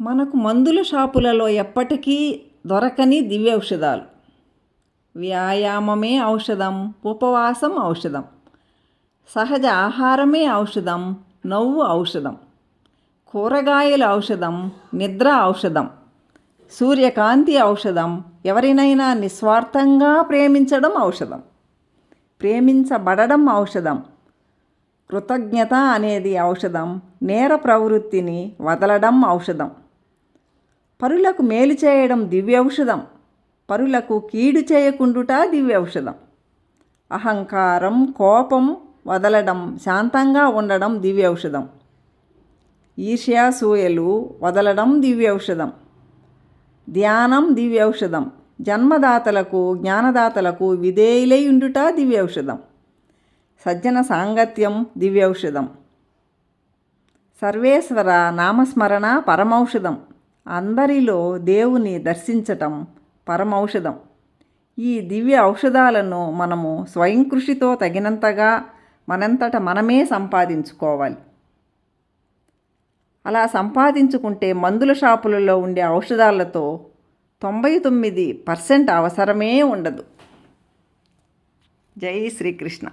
మనకు మందుల షాపులలో ఎప్పటికీ దొరకని దివ్య ఔషధాలు వ్యాయామమే ఔషధం ఉపవాసం ఔషధం సహజ ఆహారమే ఔషధం నవ్వు ఔషధం కూరగాయల ఔషధం నిద్ర ఔషధం సూర్యకాంతి ఔషధం ఎవరినైనా నిస్వార్థంగా ప్రేమించడం ఔషధం ప్రేమించబడడం ఔషధం కృతజ్ఞత అనేది ఔషధం నేర ప్రవృత్తిని వదలడం ఔషధం. పరులకు మేలు చేయడం దివ్యౌషధం. పరులకు కీడు చేయకుండుట దివ్యౌషధం. అహంకారం కోపం వదలడం శాంతంగా ఉండడం దివ్యౌషధం. ఈర్ష్యాసూయలు వదలడం దివ్యౌషధం. ధ్యానం దివ్యౌషధం. జన్మదాతలకు జ్ఞానదాతలకు విధేయులై ఉండుట దివ్యౌషధం. సజ్జన సాంగత్యం దివ్యౌషధం. సర్వేశ్వర నామస్మరణ పరమౌషధం. అందరిలో దేవుని దర్శించటం పరమౌషధం. ఈ దివ్య ఔషధాలను మనము స్వయం కృషితో తగినంతగా మనంతట మనమే సంపాదించుకోవాలి. అలా సంపాదించుకుంటే మందుల షాపులలో ఉండే ఔషధాలతో తొంభై తొమ్మిది పర్సెంట్ అవసరమే ఉండదు. జై శ్రీకృష్ణ.